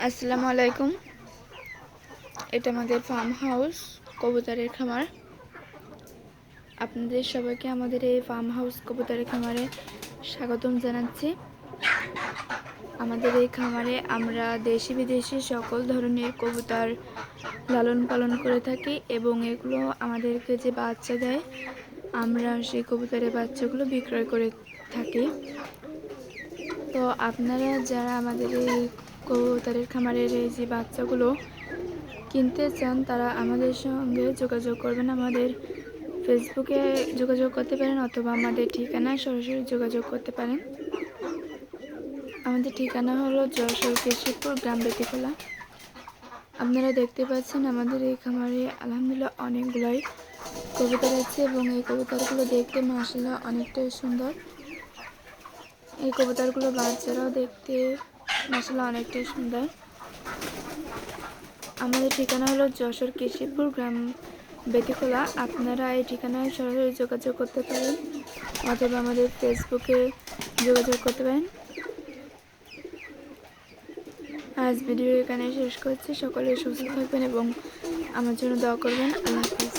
আসসালামু আলাইকুম। এটা আমাদের ফার্ম হাউস কবুতরের খামার। আপনাদের সবাইকে আমাদের এই ফার্ম হাউস কবুতরের খামারে স্বাগতম জানাচ্ছি। আমাদের এই খামারে আমরা দেশি বিদেশি সকল ধরনের কবুতর লালন পালন করে থাকি এবং এগুলো আমাদেরকে যে বাচ্চা দেয়, আমরা সেই কবুতরের বাচ্চাগুলো বিক্রয় করে থাকি। তো আপনারা যারা আমাদের এই কবুতরের খামারের এই যে বাচ্চাগুলো কিনতে চান, তারা আমাদের সঙ্গে যোগাযোগ করবেন। আমাদের ফেসবুকে যোগাযোগ করতে পারেন অথবা আমাদের ঠিকানায় সরাসরি যোগাযোগ করতে পারেন। আমাদের ঠিকানা হলো যশোর কেশবপুর, গ্রাম বেতিকোলা আপনারা দেখতে পাচ্ছেন আমাদের এই খামারে আলহামদুলিল্লাহ অনেকগুলোই কবুতর আছে এবং এই কবুতরগুলো দেখতে মাসাল্লাহ অনেকটাই সুন্দর। এই কবুতরগুলো বাচ্চারাও দেখতে মাসাল্লাহ অনেকটাই সুন্দর। আমাদের ঠিকানা হলো যশোর কেশবপুর গ্রাম বেতিকোলা আপনারা এই ঠিকানায় সরাসরি যোগাযোগ করতে পারেন অথবা আমাদের ফেসবুকে যোগাযোগ করতে পারেন। আজ ভিডিও এখানে শেষ করছি। সকলে সুস্থ থাকবেন এবং আমার জন্য দোয়া করবেন। আল্লাহ হাফিজ।